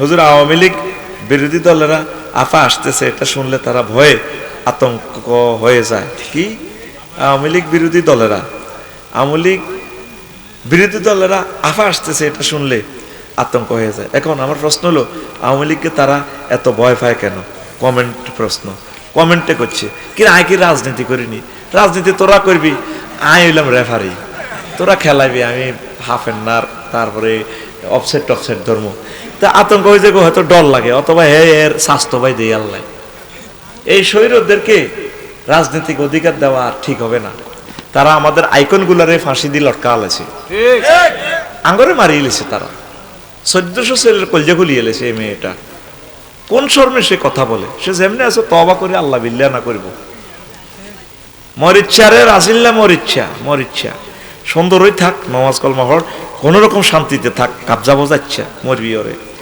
হুজুর, আওয়ামী লীগ বিরোধী দলেরা আফা আসতেছে, এটা শুনলে তারা ভয়ে আতঙ্ক হয়ে যায়। কি? আওয়ামী লীগ বিরোধী দলেরা, আওয়ামী লীগ বিরোধী দলেরা আফা আসতেছে, এটা শুনলে আতঙ্ক হয়ে যায়। এখন আমার প্রশ্ন হলো, আওয়ামী লীগকে তারা এত ভয় পায় কেন? কমেন্ট প্রশ্ন, কমেন্টে করছে, কি আয় কি রাজনীতি করিনি? রাজনীতি তোরা করবি? আয় হইলাম রেফারি তোরা খেলাবি আমি হাফ এন্ডার তারপরে অফসেট টফসেট ধর্ম। তা আতঙ্ক হয়ে যাবে হয়তো ডর লাগে অথবা হে এর স্বাস্থ্য ভাই দিয়ে আল্লাহ। এই শৈরদেরকে রাজনৈতিক অধিকার দেওয়া ঠিক হবে না। তারা আমাদের আইকন আইকনগুলারে ফাঁসি দিয়ে লটকা আলেছে। আঙ্গরে মারিয়ে এলেছে তারা। চোদ্দশো ছেলের কলজা খুলিয়ে এলেছে এই মেয়েটা। কোন শর্মে সে কথা বলে? সে যেমনি আছে তবা করে আল্লাহ বিল্লা না করব। মরিচ্ছা রে রাজিল্লা মরিচ্ছা মরিচ্ছা। সুন্দরই থাক নমাজ কলমা হর কোনোরকম শান্তিতে থাক কাবজা বোঝাচ্ছে মরবি ওরে।